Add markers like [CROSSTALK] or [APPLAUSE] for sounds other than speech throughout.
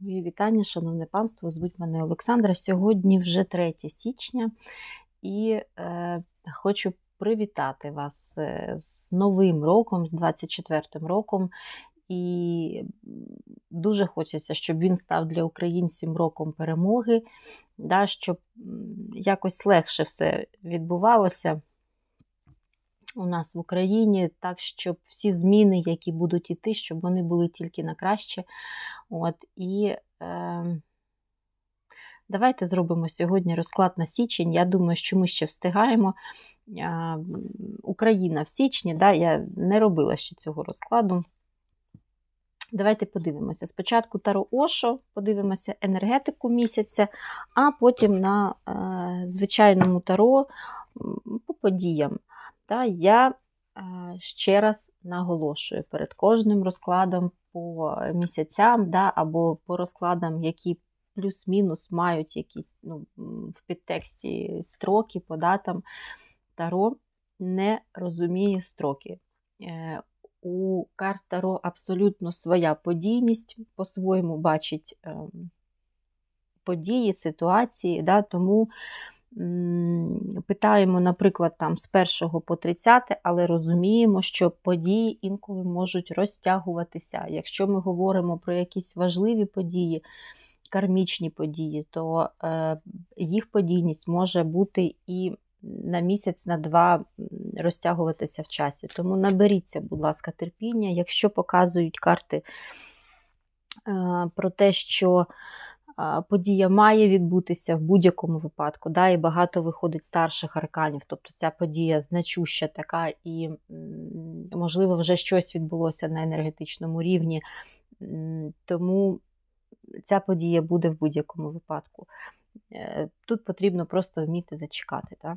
Мої вітання, шановне панство. Звуть мене Олександра. Сьогодні вже 3 січня, і е, хочу привітати вас е, з Новим роком, з 24-м роком. І дуже хочеться, щоб він став для українців роком перемоги, да, щоб якось легше все відбувалося у нас в Україні, так, щоб всі зміни, які будуть іти, щоб вони були тільки на краще. От, І е, давайте зробимо сьогодні розклад на січень. Я думаю, що ми ще встигаємо. Е, Україна в січні, да, я не робила ще цього розкладу. Давайте подивимося. Спочатку Таро Ошо, подивимося енергетику місяця, а потім на е, звичайному таро по подіям. Та Я ще раз наголошую перед кожним розкладом по місяцям, да, або по розкладам, які плюс-мінус мають якісь ну, в підтексті строки по датам. Таро не розуміє строки. Е, у карт Таро абсолютно своя подійність, по-своєму бачить ем, події, ситуації, да, тому питаємо, наприклад, там з 1 по 30, але розуміємо, що події інколи можуть розтягуватися. Якщо ми говоримо про якісь важливі події, кармічні події, то е, їх подійність може бути і на місяць, на два розтягуватися в часі. Тому наберіться, будь ласка, терпіння. Якщо показують карти е, про те, що подія має відбутися в будь-якому випадку. Да, І багато виходить старших арканів, тобто ця подія значуща така, і, можливо, вже щось відбулося на енергетичному рівні. Тому ця подія буде в будь-якому випадку. Е, тут потрібно просто вміти зачекати. Так,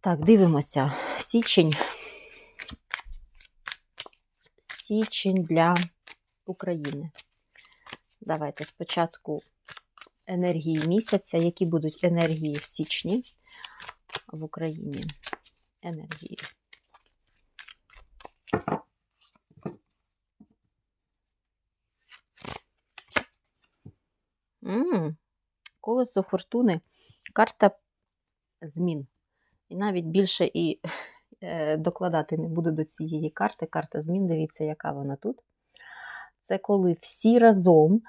так дивимося. Січень. Січень для України. Давайте спочатку енергії місяця, які будуть енергії в січні в Україні. Енергії. М -м, колесо фортуни, карта змін. І навіть більше і [LAUGHS] е, докладати не буду до цієї карти. Карта змін, дивіться, яка вона тут це коли всі разом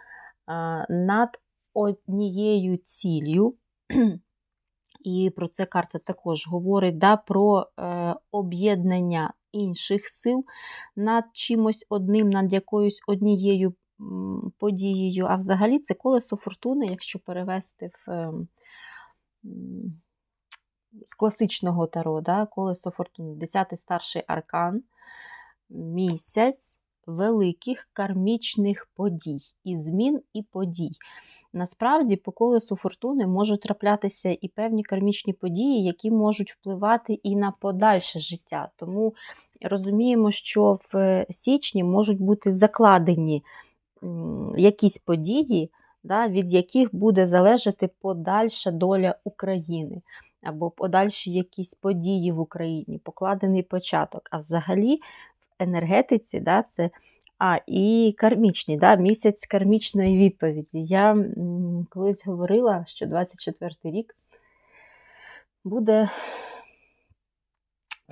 над однією ціллю, і про це карта також говорить, да, про е, об'єднання інших сил над чимось одним, над якоюсь однією подією. А взагалі це колесо фортуни, якщо перевести в. Е, з класичного таро, да, колесо фортуни, 10 старший аркан, місяць, великих кармічних подій, і змін і подій. Насправді, по колесу фортуни можуть траплятися і певні кармічні події, які можуть впливати і на подальше життя. Тому розуміємо, що в січні можуть бути закладені якісь події, да, від яких буде залежати подальша доля України. Або подальші якісь події в Україні, покладений початок. А взагалі енергетиці, да, це а, і кармічні, да, місяць кармічної відповіді. Я колись говорила, що 24 рік буде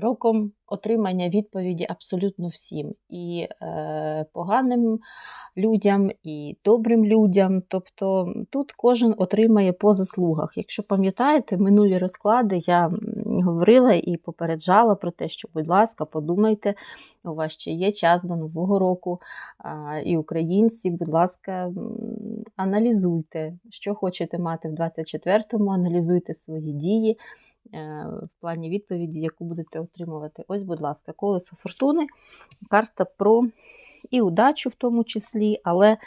роком отримання відповіді абсолютно всім. І е, поганим людям, і добрим людям. Тобто тут кожен отримає по заслугах. Якщо пам'ятаєте, минулі розклади я говорила і попереджала про те, що, будь ласка, подумайте, у вас ще є час до Нового року. І українці, будь ласка, аналізуйте, що хочете мати в 24-му, аналізуйте свої дії. Е, в плані відповіді, яку будете отримувати. Ось, будь ласка, колесо фортуни, карта про і удачу в тому числі, але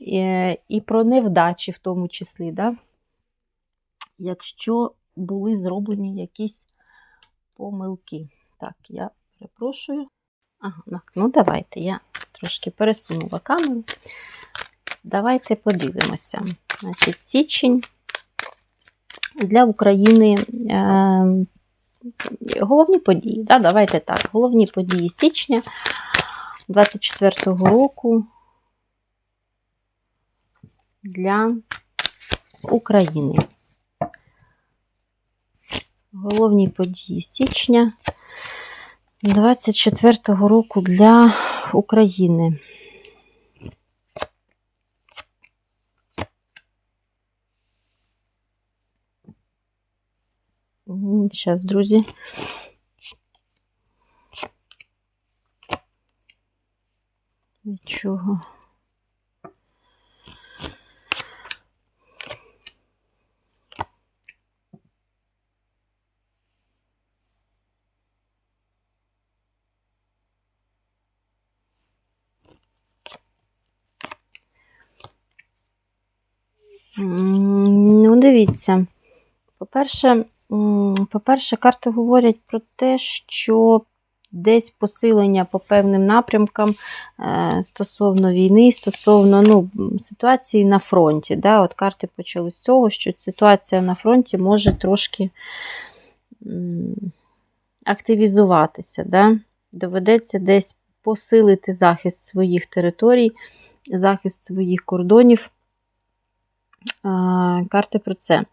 е, і про невдачі в тому числі. Да? Якщо були зроблені якісь помилки. Так, я перепрошую. Ага, ну давайте я трошки пересунула камеру. Давайте подивимося. Значить, січень для України е, головні події. Да, Давайте так, головні події січня 24-го року. для України. Головні події січня 24-го року для України. Зараз, друзі. Від чого? Ну, дивіться. По-перше, по-перше, карти говорять про те, що десь посилення по певним напрямкам е, стосовно війни, стосовно ну, ситуації на фронті. Да? От карти почали з цього, що ситуація на фронті може трошки активізуватися. Да? Доведеться десь посилити захист своїх територій, захист своїх кордонів. Карти про це.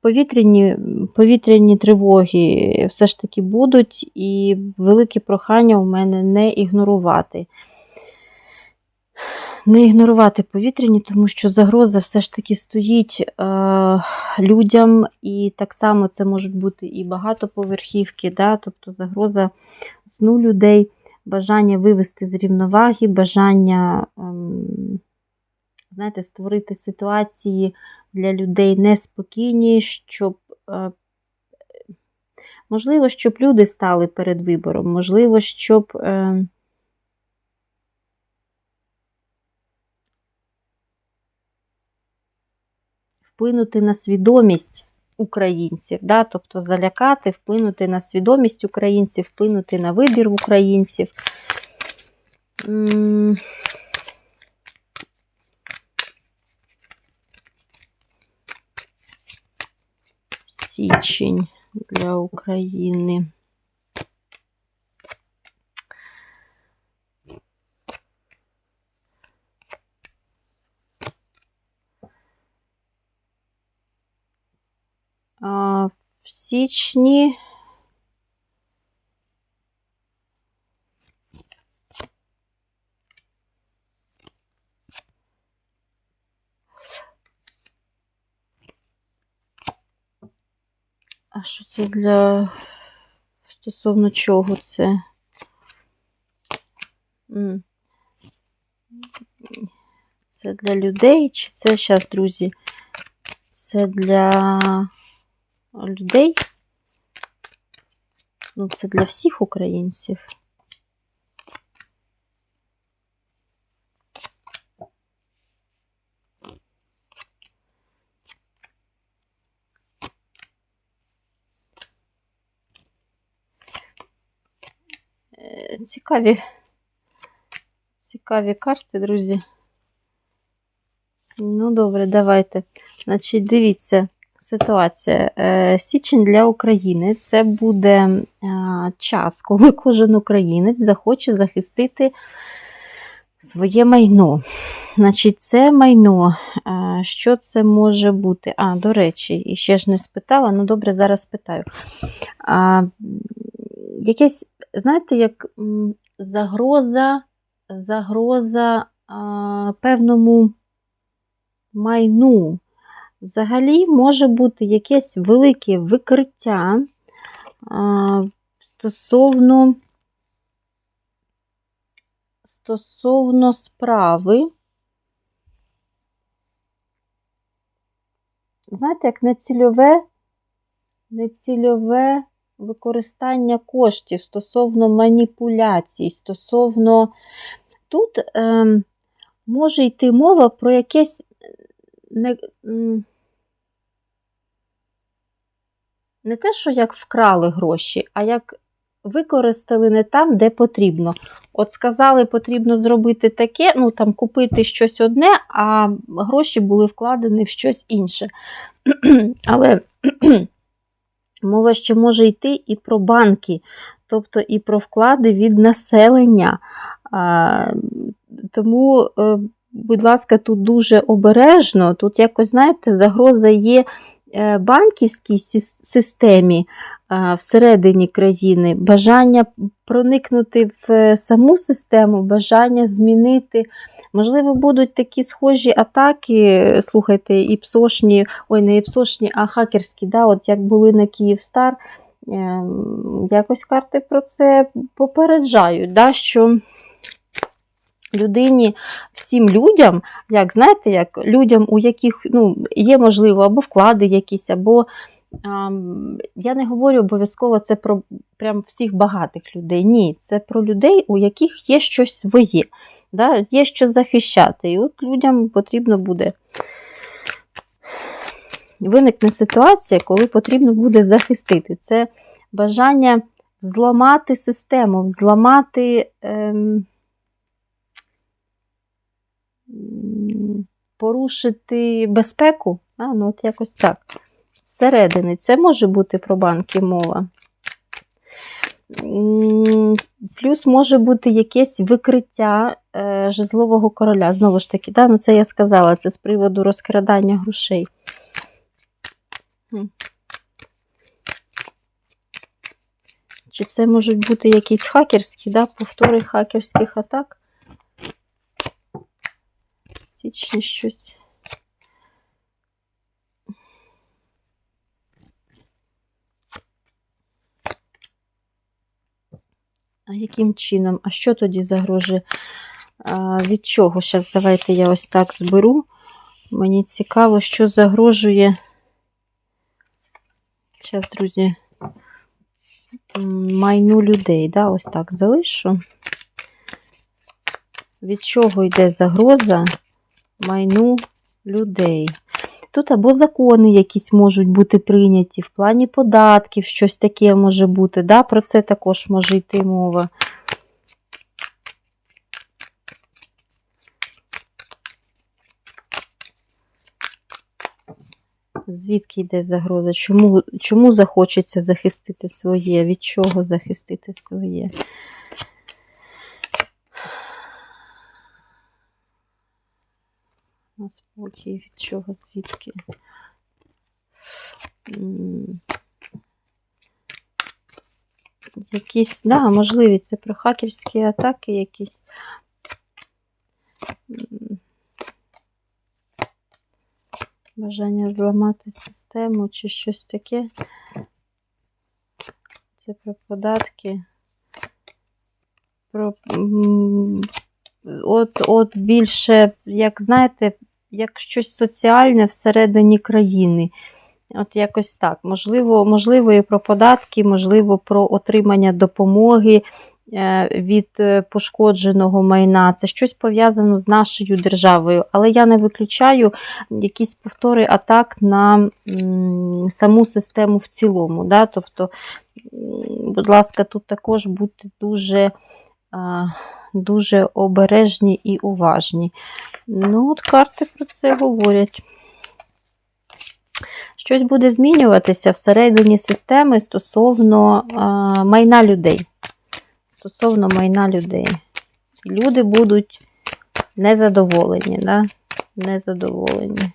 Повітряні, повітряні тривоги все ж таки будуть, і велике прохання у мене не ігнорувати. Не ігнорувати повітряні, тому що загроза все ж таки стоїть е, людям, і так само це можуть бути і багатоповерхівки, да? тобто загроза сну людей, бажання вивести з рівноваги, бажання. Ем, знаєте, створити ситуації для людей неспокійні, щоб, е, можливо, щоб люди стали перед вибором, можливо, щоб е, вплинути на свідомість українців, да? тобто залякати, вплинути на свідомість українців, вплинути на вибір українців. Січень для України. А, В січні це для стосовно чого це? Це для людей, чи це зараз, друзі? Це для людей? Ну, це для всіх українців. Е, Цікаві, цікаві карти, друзі. Ну, добре, давайте. Значить, дивіться, ситуація. Е, Січень для України це буде е, час, коли кожен українець захоче захистити своє майно. Значить, це майно. е, Що це може бути? А, до речі, і ще ж не спитала, ну добре, зараз спитаю. А, Якесь, знаєте, як загроза, загроза а, певному майну. Взагалі може бути якесь велике викриття а, стосовно, стосовно справи. Знаєте, як нецільове, нецільове використання коштів стосовно маніпуляцій, стосовно тут е, може йти мова про якесь не, не те, що як вкрали гроші, а як використали не там, де потрібно. От сказали, потрібно зробити таке, ну там купити щось одне, а гроші були вкладені в щось інше. [CLEARS THROAT] Але мова ще може йти і про банки, тобто і про вклади від населення. Тому е, будь ласка, тут дуже обережно. Тут якось, знаєте, загроза є е, банківській системі всередині країни, бажання проникнути в е, саму систему, бажання змінити. Можливо, будуть такі схожі атаки, слухайте, і псошні, ой, не і псошні, а хакерські, да, от як були на Київстар. Ем, Якось карти про це попереджають, да, що людині, всім людям, як знаєте, як людям, у яких ну, є, можливо, або вклади якісь, або я не говорю обов'язково це про прям всіх багатих людей. Ні, це про людей, у яких є щось своє, да, є що захищати. І от людям потрібно буде. Виникне ситуація, коли потрібно буде захистити. Це бажання зламати систему, зламати. Ем, порушити безпеку, а, ну от якось так. Зсередини. Це може бути про банки мова. Плюс може бути якесь викриття е, жезлового короля. Знову ж таки, да? ну це я сказала, це з приводу розкрадання грошей. Чи це можуть бути якісь хакерські, да? повтори хакерських атак? В січні щось. А яким чином? А що тоді загрожує? А, від чого? Зараз давайте я ось так зберу. Мені цікаво, що загрожує. Зараз, друзі, майну людей. Да? Ось так залишу. Від чого йде загроза майну людей? Тут або закони якісь можуть бути прийняті в плані податків, щось таке може бути. Да? Про це також може йти мова. Звідки йде загроза? Чому, чому захочеться захистити своє? Від чого захистити своє? На спокій, від чого, звідки? Якісь, да, можливі, це про хакерські атаки якісь. Бажання зламати систему чи щось таке. Це про податки. Про от, от більше, як знаєте, як щось соціальне всередині країни. От якось так. Можливо, можливо, і про податки, можливо, про отримання допомоги е, від е, пошкодженого майна. Це щось пов'язано з нашою державою. Але я не виключаю якісь повтори атак на саму систему в цілому. Да? Тобто, будь ласка, тут також будьте дуже. Дуже обережні і уважні. Ну, от карти про це говорять. Щось буде змінюватися всередині системи стосовно а, майна людей. Стосовно майна людей. Люди будуть незадоволені, да? Незадоволені.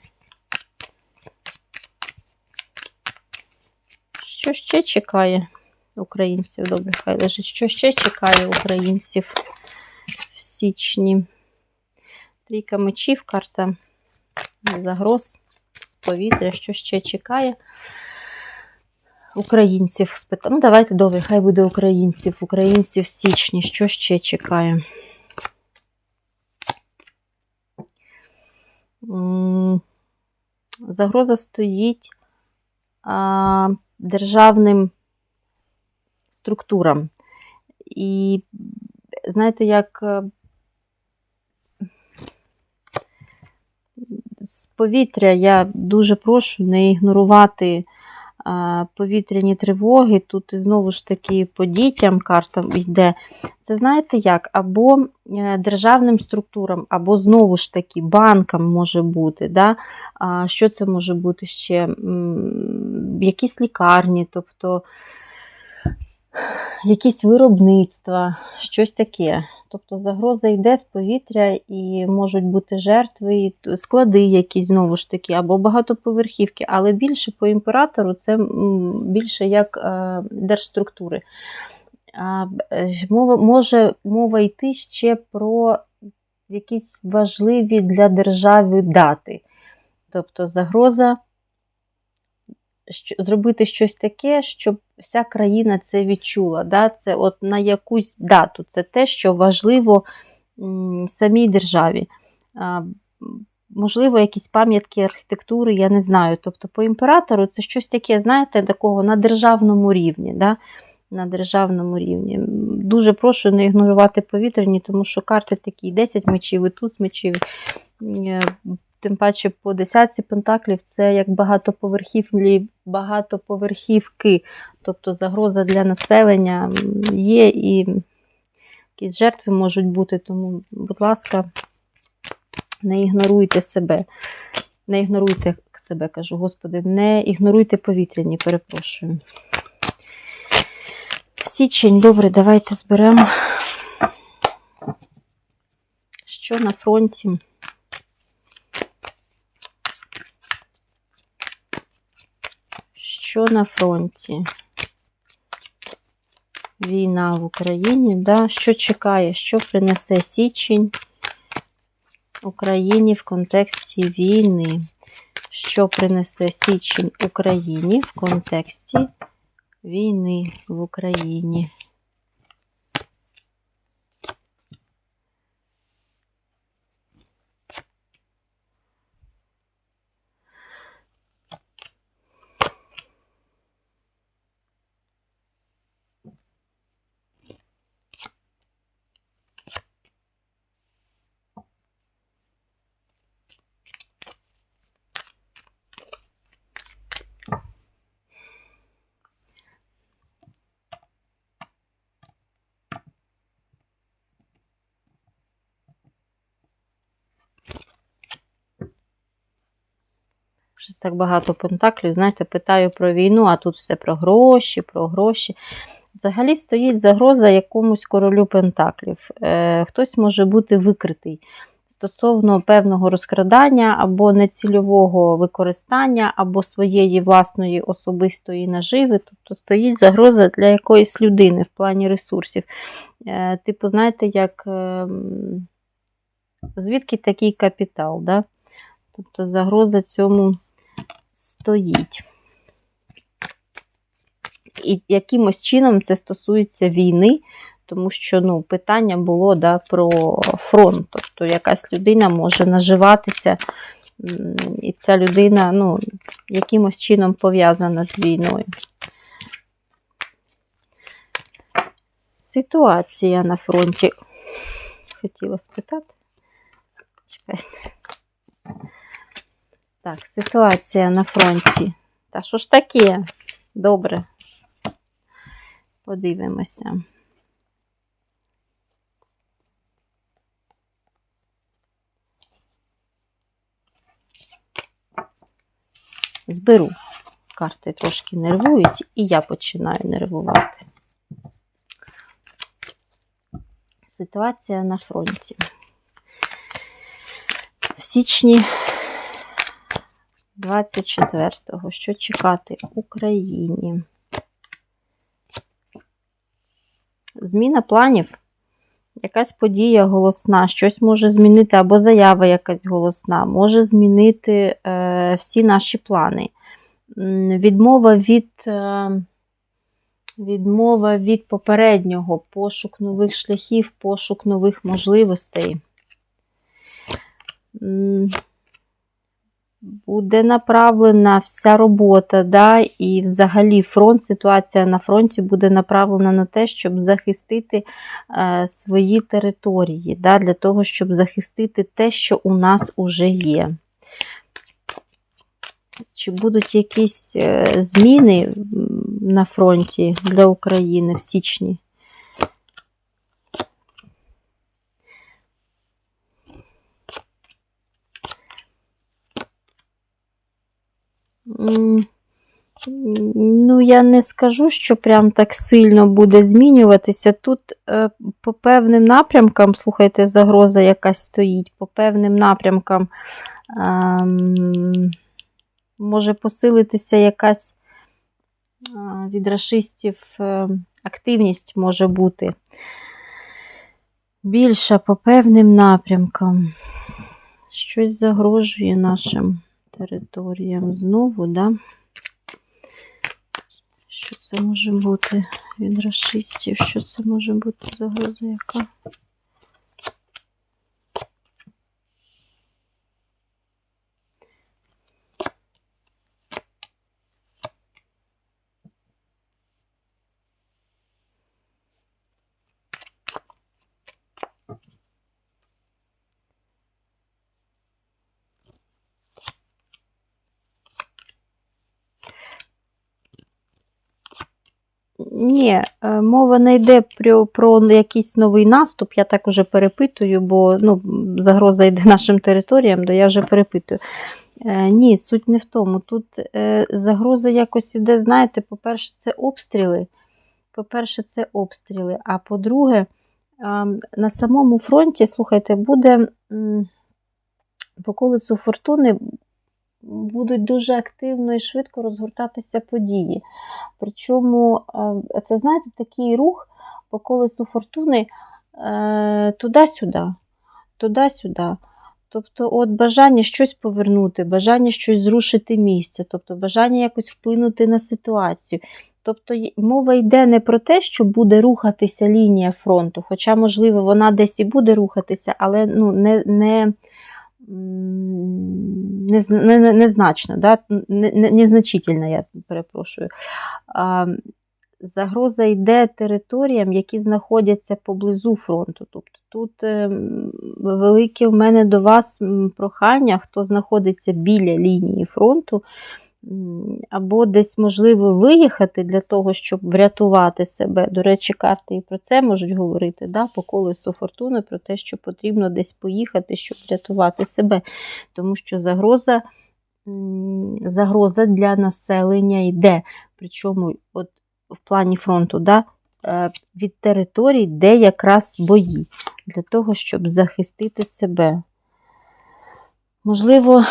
Що ще чекає українців? Добре, хай лежить. Що ще чекає українців січні? Трійка мечів, карта загроз з повітря, що ще чекає українців. Спита- Ну, давайте добре, хай буде українців. Українців в січні, що ще чекає? Загроза стоїть а, державним структурам. І знаєте, як з повітря я дуже прошу не ігнорувати а, повітряні тривоги. Тут знову ж таки по дітям карта йде. Це знаєте як? Або е, державним структурам, або знову ж таки банкам може бути. Да? Що це може бути ще? Якісь лікарні, тобто якісь виробництва, щось таке. Тобто загроза йде з повітря і можуть бути жертви, склади якісь знову ж таки, або багатоповерхівки, але більше по імператору це більше як е, держструктури. Е, мова, може мова йти ще про якісь важливі для держави дати. Тобто загроза зробити щось таке, щоб вся країна це відчула. Да? Це от на якусь дату. Це те, що важливо самій державі. Можливо, якісь пам'ятки архітектури, я не знаю. Тобто по імператору це щось таке, знаєте, такого на державному рівні. Да? На державному рівні. Дуже прошу не ігнорувати повітряні, тому що карти такі 10 мечів і туз мечів. Тим паче по десятці пентаклів це як багатоповерхівлі, багатоповерхівки, тобто загроза для населення є і якісь жертви можуть бути. Тому, будь ласка, не ігноруйте себе. Не ігноруйте себе, кажу, Господи, не ігноруйте повітряні, перепрошую. Січень, добре, давайте зберемо. Що на фронті? Що на фронті? Війна в Україні, да? що чекає, що принесе січень Україні в контексті війни? Що принесе січень Україні в контексті війни в Україні? Щось так багато пентаклів, знаєте, питаю про війну, а тут все про гроші, про гроші. Взагалі стоїть загроза якомусь королю пентаклів. Е, хтось може бути викритий стосовно певного розкрадання або нецільового використання, або своєї власної особистої наживи. Тобто стоїть загроза для якоїсь людини в плані ресурсів. Е, типу, знаєте, як е, звідки такий капітал? Да? Тобто загроза цьому стоїть. І якимось чином це стосується війни, тому що ну, питання було да, про фронт. Тобто якась людина може наживатися, і ця людина ну, якимось чином пов'язана з війною. Ситуація на фронті. Хотіла спитати. Чекайте. Так, ситуація на фронті. Та що ж таке? Добре. Подивимося. Зберу. Карти трошки нервують, і я починаю нервувати. Ситуація на фронті. В січні 24-го. Що чекати Україні? Зміна планів. Якась подія голосна, щось може змінити, або заява якась голосна, може змінити е, всі наші плани. Відмова від, е, відмова від попереднього, пошук нових шляхів, пошук нових можливостей. Буде направлена вся робота, да, і взагалі фронт, ситуація на фронті буде направлена на те, щоб захистити е, свої території, да, для того, щоб захистити те, що у нас уже є. Чи будуть якісь е, зміни на фронті для України в січні? Ну, я не скажу, що прям так сильно буде змінюватися. Тут е, по певним напрямкам, слухайте, загроза якась стоїть, по певним напрямкам ем, може посилитися якась е, від рашистів е, активність може бути. Більша по певним напрямкам. Щось загрожує нашим територіям знову, да? Що це може бути від рашистів? Що це може бути загроза яка? Ні, е, мова не йде про, про якийсь новий наступ. Я так уже перепитую, бо ну, загроза йде [LAUGHS] нашим територіям, то я вже перепитую. Е, ні, суть не в тому. Тут е, загроза якось іде, знаєте, по-перше, це обстріли. По-перше, це обстріли. А по-друге, е, на самому фронті, слухайте, буде по колесу фортуни будуть дуже активно і швидко розгортатися події. Причому, е, це, знаєте, такий рух по колесу фортуни е, туди-сюди, туди-сюди. Тобто, от бажання щось повернути, бажання щось зрушити місце, тобто бажання якось вплинути на ситуацію. Тобто мова йде не про те, що буде рухатися лінія фронту, хоча, можливо, вона десь і буде рухатися, але ну, не не, незначно, да? не, не, незначительно, я перепрошую. Загроза йде територіям, які знаходяться поблизу фронту. Тобто тут ем, велике в мене до вас прохання, хто знаходиться біля лінії фронту, або десь можливо виїхати для того, щоб врятувати себе. До речі, карти і про це можуть говорити да, по колесу фортуни, про те, що потрібно десь поїхати, щоб врятувати себе. Тому що загроза загроза для населення йде. Причому от в плані фронту да, е, від територій, де якраз бої, для того, щоб захистити себе. Можливо,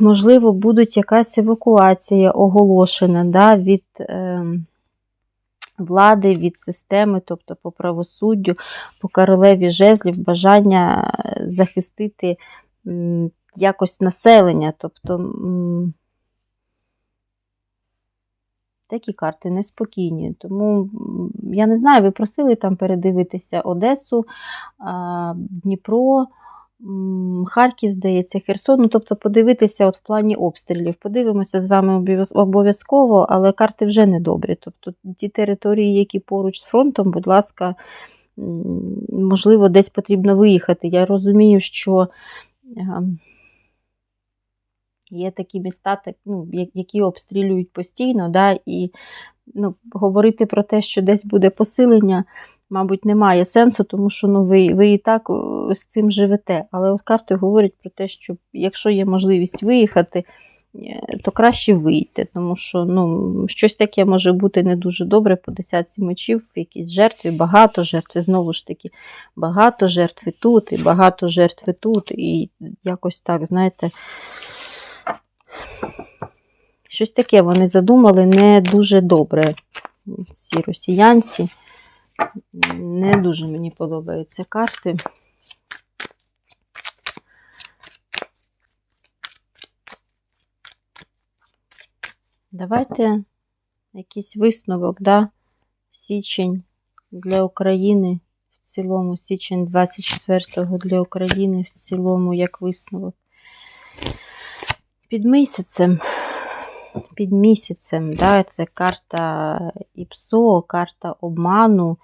можливо, будуть якась евакуація оголошена да, від е, влади, від системи, тобто по правосуддю, по королеві жезлів, бажання захистити м, якось населення. тобто Такі карти неспокійні. Тому я не знаю, ви просили там передивитися Одесу, Дніпро. Харків, здається, Херсон. Ну, тобто подивитися от в плані обстрілів. Подивимося з вами обов'язково, але карти вже не добрі. Тобто ті території, які поруч з фронтом, будь ласка, можливо, десь потрібно виїхати. Я розумію, що ем, є такі міста, ну, які обстрілюють постійно, да, і ну, говорити про те, що десь буде посилення мабуть, немає сенсу, тому що ну, ви ви і так з цим живете. Але от карти говорять про те, що якщо є можливість виїхати, е, то краще вийти, тому що ну, щось таке може бути не дуже добре по десятці мечів, в якійсь жертві, багато жертв, знову ж таки, багато жертв тут, і багато жертв тут, і якось так, знаєте, щось таке вони задумали не дуже добре, ці росіянці. Не дуже мені подобаються карти. Давайте якийсь висновок, да? Січень для України в цілому, січень 24-го для України в цілому, як висновок. Під місяцем під місяцем. Да? Це карта ІПСО, карта обману.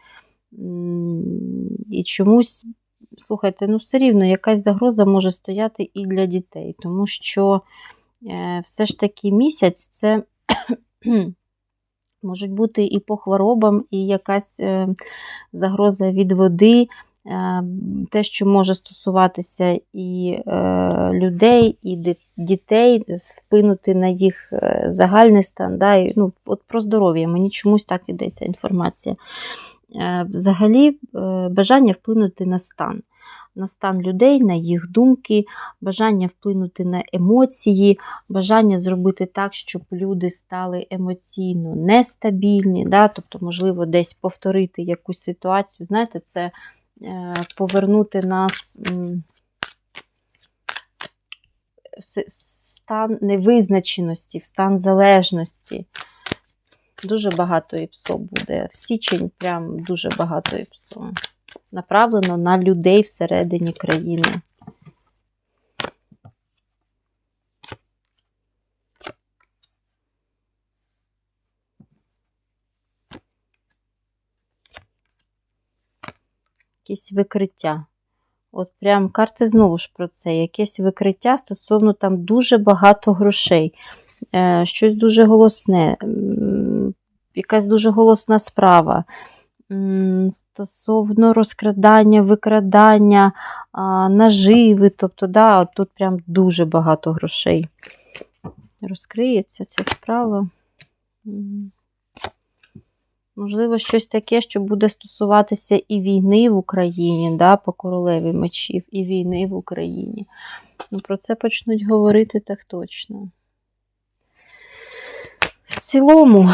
І чомусь, слухайте, ну все рівно якась загроза може стояти і для дітей, тому що е, все ж таки місяць це. [CLEARS THROAT] Можуть бути і по хворобам, і якась е, загроза від води, те, що може стосуватися і е, людей, і дітей, вплинути на їх е, загальний стан. Да, і, ну, от про здоров'я мені чомусь так йдеться інформація. Е, Взагалі, е, бажання вплинути на стан. На стан людей, на їх думки, бажання вплинути на емоції, бажання зробити так, щоб люди стали емоційно нестабільні, да? тобто, можливо, десь повторити якусь ситуацію. Знаєте, це е, повернути нас в стан невизначеності, в стан залежності. Дуже багато ІПСО буде. В січень прям дуже багато ІПСО. Направлено на людей всередині країни. Якісь викриття. От прям карти знову ж про це. Якесь викриття стосовно там дуже багато грошей. Е, щось дуже голосне, якась дуже голосна справа. Стосовно розкрадання, викрадання, наживи. Тобто, да, тут прям дуже багато грошей. Розкриється ця справа. Можливо, щось таке, що буде стосуватися і війни в Україні, да, по королеві мечів, і війни в Україні. Ну, про це почнуть говорити так точно. В цілому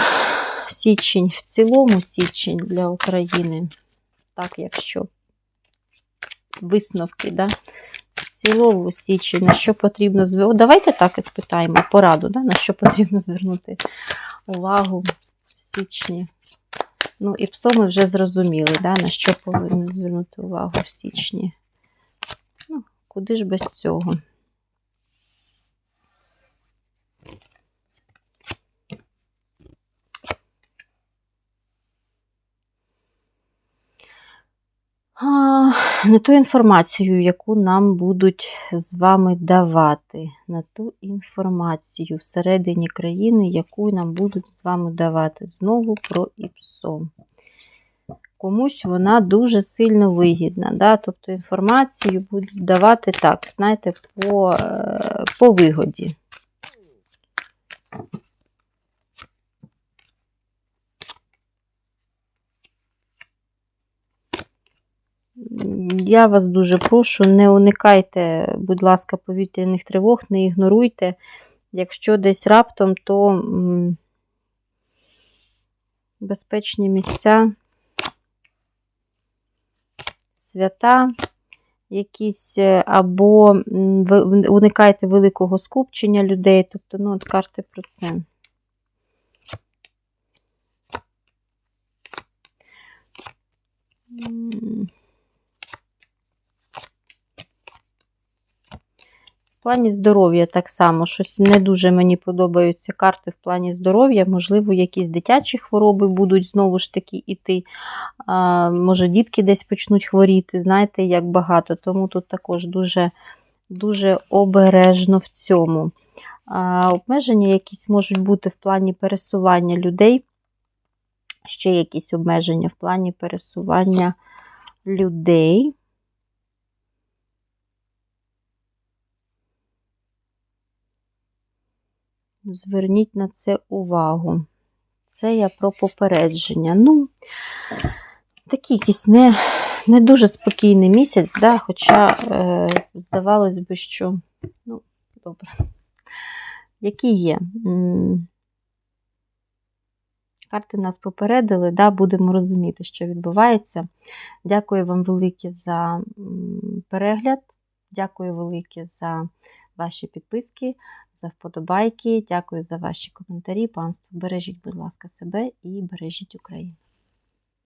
січень, в цілому січень для України. Так, якщо висновки, да? в цілому січень, на що потрібно звернути. Давайте так і спитаємо пораду, да? на що потрібно звернути увагу в січні. Ну, і псо ми вже зрозуміли, да? на що повинні звернути увагу в січні. Ну, куди ж без цього? На ту інформацію, яку нам будуть з вами давати, на ту інформацію всередині країни, яку нам будуть з вами давати. Знову про ІПСО. Комусь вона дуже сильно вигідна. Да? Тобто інформацію будуть давати так, знаєте, по, е, по вигоді. Я вас дуже прошу, не уникайте, будь ласка, повітряних тривог, не ігноруйте. Якщо десь раптом, то безпечні місця, свята якісь, е, або уникайте великого скупчення людей. Тобто, ну, от карти про це. М. плані здоров'я так само. Щось не дуже мені подобаються карти в плані здоров'я. Можливо, якісь дитячі хвороби будуть знову ж таки іти. А, може, дітки десь почнуть хворіти. Знаєте, як багато. Тому тут також дуже, дуже обережно в цьому. А, обмеження якісь можуть бути в плані пересування людей. Ще якісь обмеження в плані пересування людей. Зверніть на це увагу. Це я про попередження. Ну, такий якийсь не, не дуже спокійний місяць, да? хоча, е, здавалось би, що, ну, добре, які є. Карти нас попередили, да, будемо розуміти, що відбувається. Дякую вам велике за перегляд. Дякую велике за ваші підписки, за вподобайки. Дякую за ваші коментарі. Панство, бережіть, будь ласка, себе і бережіть Україну.